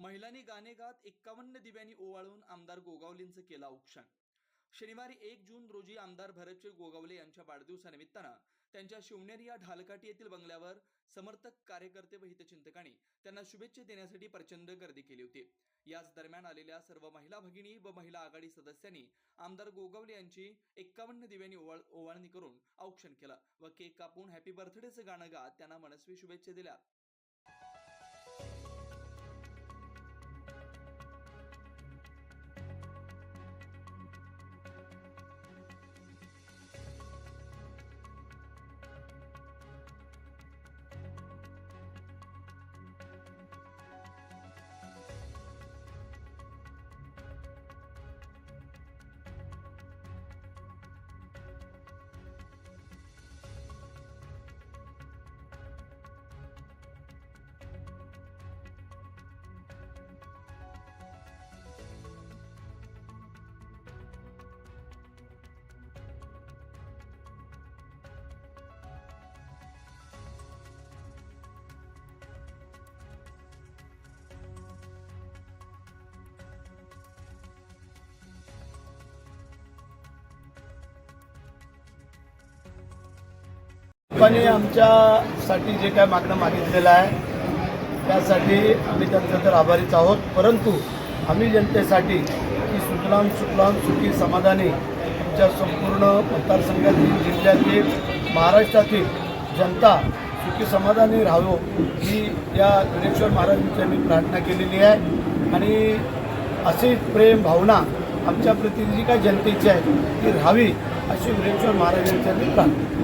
महिलांनी गाणे गात एक्कावन्न दिव्यांनी ओवाळून आमदार गोगावलींचं केलं औक्षण. शनिवारी एक जून रोजी आमदार भरतचे गोगावले यांच्या वाढदिवसानिमित्तानं त्यांच्या शिवनेरी या ढालकाठी येथील बंगल्यावर समर्थक कार्यकर्ते व हितचिंतकांनी त्यांना शुभेच्छा देण्यासाठी प्रचंड गर्दी केली होती. याच दरम्यान आलेल्या सर्व महिला भगिनी व महिला आघाडी सदस्यांनी आमदार गोगावले यांची एक्कावन्न दिव्यांनी ओवाळ ओवाळणी करून औक्षण केलं व केक कापून हॅपी बर्थडेचं गाणं गात त्यांना मनस्वी शुभेच्छा दिल्या. लोकांनी आमच्यासाठी जे काय मागणं मागितलेलं आहे त्यासाठी आम्ही त्यांचं तर आभारीच आहोत. परंतु आम्ही जनतेसाठी की सुजलाम सुफलाम सुखी समाधानी आमच्या संपूर्ण मतदारसंघातील जिल्ह्यातील महाराष्ट्रातील जनता सुखी समाधानी राहावं ही या गणेश्वर महाराजांची आम्ही प्रार्थना केलेली आहे. आणि अशी प्रेम भावना आमच्याप्रती जी काय जनतेची आहे ती राहावी अशी गणेश्वर महाराजांची आम्ही प्रार्थना